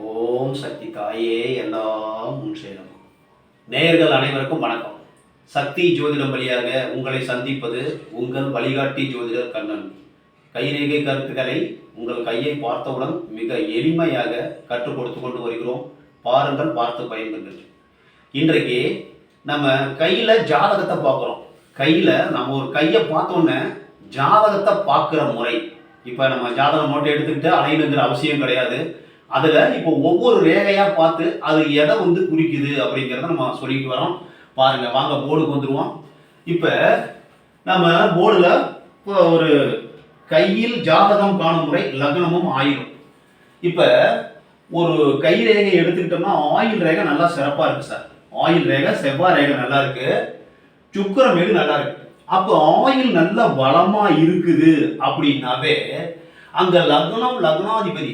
ஓம் சக்தி தாயே எல்லாம் முன் சேரும் நேயர்கள் அனைவருக்கும் வணக்கம். சக்தி ஜோதிடம் வழியாக உங்களை சந்திப்பது உங்கள் வழிகாட்டி ஜோதிடர் கண்ணன். கைரேகை கருத்துக்களை உங்கள் கையை பார்த்தவுடன் மிக எளிமையாக கற்றுக் கொடுத்து கொண்டு வருகிறோம். பாருங்கள் பார்த்து பயன்பெறுங்கள். இன்றைக்கு நம்ம கையில் ஜாதகத்தை பார்க்குறோம். கையில் நம்ம ஒரு கையை பார்த்தோன்னே ஜாதகத்தை பார்க்குற முறை. இப்போ நம்ம ஜாதகம் மட்டும் எடுத்துக்கிட்டு அலையணுங்கிற அவசியம் கிடையாது. அதில் இப்போ ஒவ்வொரு ரேகையாக பார்த்து அது எதை வந்து குறிக்குது அப்படிங்கிறத நம்ம சொல்லிட்டு வரோம். பாருங்க வாங்க போர்டுக்கு வந்துடுவோம் இப்போ நம்ம போர்டில் இப்போ ஒரு கையில் ஜாதகம் காணும் முறை லக்னமும் ஆயிரும். இப்போ ஒரு கை ரேகை எடுத்துக்கிட்டோம்னா ஆயில் ரேகை நல்லா சிறப்பாக இருக்குது சார். ஆயில் ரேகை செவ்வாய் ரேகை நல்லா இருக்குது சுக்கிரம் ரேகை நல்லா இருக்கு? அப்போ ஆயில் நல்ல வளமாக இருக்குது அப்படின்னாவே அங்கே லக்னம் லக்னாதிபதி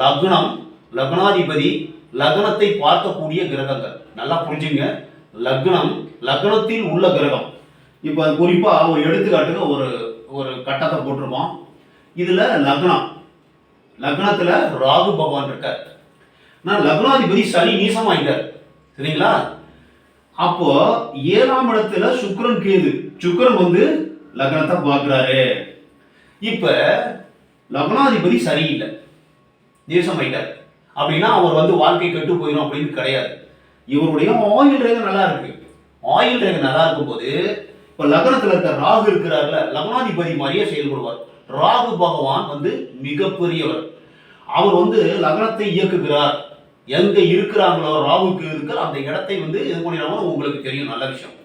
லக்னம் லக்னாதிபதி லக்னத்தை பார்க்கக்கூடிய கிரகங்கள். நல்லா புரிஞ்சுங்க. லக்னம் லக்னத்தில் உள்ள கிரகம். இப்போ குறிப்பாக ஒரு எடுத்துக்காட்டுக்கு ஒரு ஒரு கட்டத்தை போட்டிருப்போம் இதில் லக்னம். லக்னத்தில் ராகு பகவான் இருக்கார். நான் லக்னாதிபதி சனி நீசமாயிட்டார் சரிங்களா? அப்போ ஏழாம் இடத்துல சுக்ரன் கேது. சுக்ரன் வந்து லக்னத்தை பார்க்குறாரு. இப்போ லக்னாதிபதி சரியில்லை நீசமாயிட்டார் அப்படின்னா அவர் வந்து வாழ்க்கை கெட்டு போயிடும் அப்படின்னு கிடையாது. இவருடைய ஆயில் ரேகை நல்லா இருக்கு. ஆயில் ரேகை நல்லா இருக்கும்போது இப்போ லக்னத்தில் இருக்க ராகு இருக்கிறார்ல லக்னாதிபதி மாதிரியே செயல்படுவார். ராகு பகவான் வந்து மிகப்பெரியவர். அவர் வந்து லக்னத்தை இயக்குகிறார். எங்க இருக்கிறாங்களோ ராகுக்கு இருக்கிற அந்த இடத்தை வந்து இது பண்ணிடுறாங்கன்னு உங்களுக்கு தெரியும் நல்ல விஷயம்.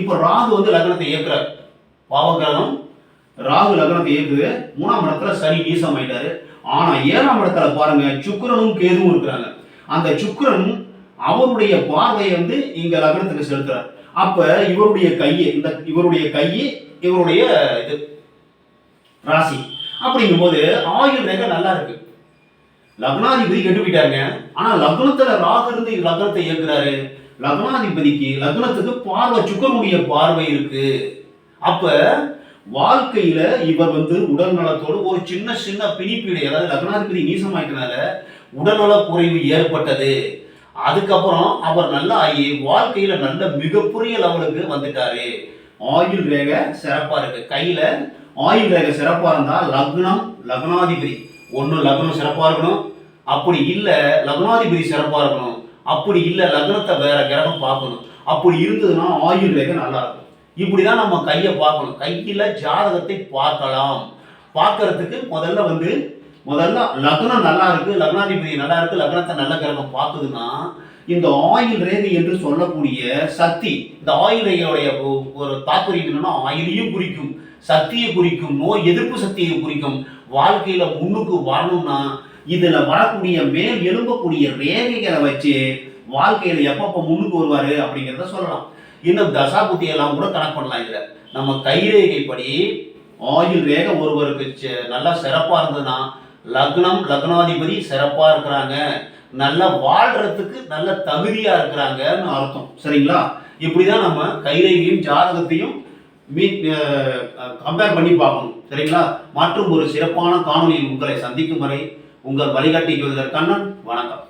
இப்போ ராகு வந்து லக்னத்தை இயக்குறார். பாவகிரகம் ராகு லக்னத்தை இயக்குது மூணாம் இடத்துல சனி நீசம் ஆயிட்டாரு. ஆனா ஏழாம் இடத்துல பாருங்க சுக்கரனும் கேதுவும் இருக்கிறாங்க. அந்த சுக்கரன் அவருடைய பார்வையை வந்து இங்க லக்னத்துக்கு செலுத்துறார். அப்ப இவருடைய கையை இந்த இவருடைய கையை இவருடைய இது ராசி அப்படிங்கும்போது ஆயுள் ரேகை நல்லா இருக்கு. லக்னாதிபதி கெட்டு போயிட்டாருங்க. ஆனா லக்னத்துல ராகு இருந்து லக்னத்தை இயக்குறாரு லக்னாதிபதிக்கு லக்னத்துக்கு பார்வை சுக்கரனுடைய பார்வை இருக்கு. அப்ப வாழ்க்கையில இவர் வந்து உடல் நலத்தோடு ஒரு சின்ன சின்ன பிணிப்பீடு அதாவது லக்னாதிபதி நீசமாயிட்டனால உடல்நல குறைவு ஏற்பட்டது. அதுக்கப்புறம் அவர் நல்லா ஆகி வாழ்க்கையில நல்ல மிகப்பெரிய லெவலுக்கு வந்துட்டாரு. ஆயுள் ரேக சிறப்பா இருக்கு. கையில ஆயுள் ரேக சிறப்பா இருந்தா லக்னம் லக்னாதிபதி. ஒன்று லக்னம் சிறப்பா இருக்கணும். அப்படி இல்லை லக்னாதிபதி சிறப்பா இருக்கணும். அப்படி இல்லை லக்னத்தை வேற கிரகம் பார்க்கணும். அப்படி இருந்ததுன்னா ஆயுள் ரேக நல்லா இருக்கும். இப்படிதான் நம்ம கையை பார்க்கணும். கையில் ஜாதகத்தை பார்க்கலாம். பார்க்கறதுக்கு முதல்ல வந்து முதல்ல லக்னம் நல்லா இருக்கு லக்னாதிபதி நல்லா இருக்கு லக்னத்தை நல்ல கிரகம் பார்க்குதுன்னா இந்த ஆயில் ரேகை என்று சொல்லக்கூடிய சக்தி இந்த ஆயில் ரேகையுடைய ஒரு தாற்பயம் என்னன்னா ஆயிலையும் குறிக்கும் சக்தியை குறிக்கும் நோய் எதிர்ப்பு சக்தியை குறிக்கும். வாழ்க்கையில முன்னுக்கு வரணும்னா இதுல வரக்கூடிய மேல் எழும்பக்கூடிய ரேகைகளை வச்சு வாழ்க்கையில எப்பப்ப முன்னுக்கு வருவாரு அப்படிங்கிறத சொல்லலாம். இன்னும் தசாபுத்தி எல்லாம் கூட கணக்கு பண்ணலாம் இதுல நம்ம கைரேகைப்படி ஆயுள் ரேகை ஒருவருக்கு செ- நல்லா சிறப்பா இருந்ததுன்னா லக்னம் லக்னாதிபதி சிறப்பா இருக்கிறாங்க. நல்லா வாழ்றதுக்கு நல்ல தகுதியா இருக்கிறாங்கன்னு அர்த்தம். சரிங்களா? இப்படிதான் நம்ம கைரேகையும் ஜாதகத்தையும் கம்பேர் பண்ணி பார்க்கணும். சரிங்களா? மற்றும் ஒரு சிறப்பான காணொலியில் உங்களை சந்திக்கும் வரை உங்கள் வழிகாட்டி ஜோதிடர் கண்ணன் வணக்கம்.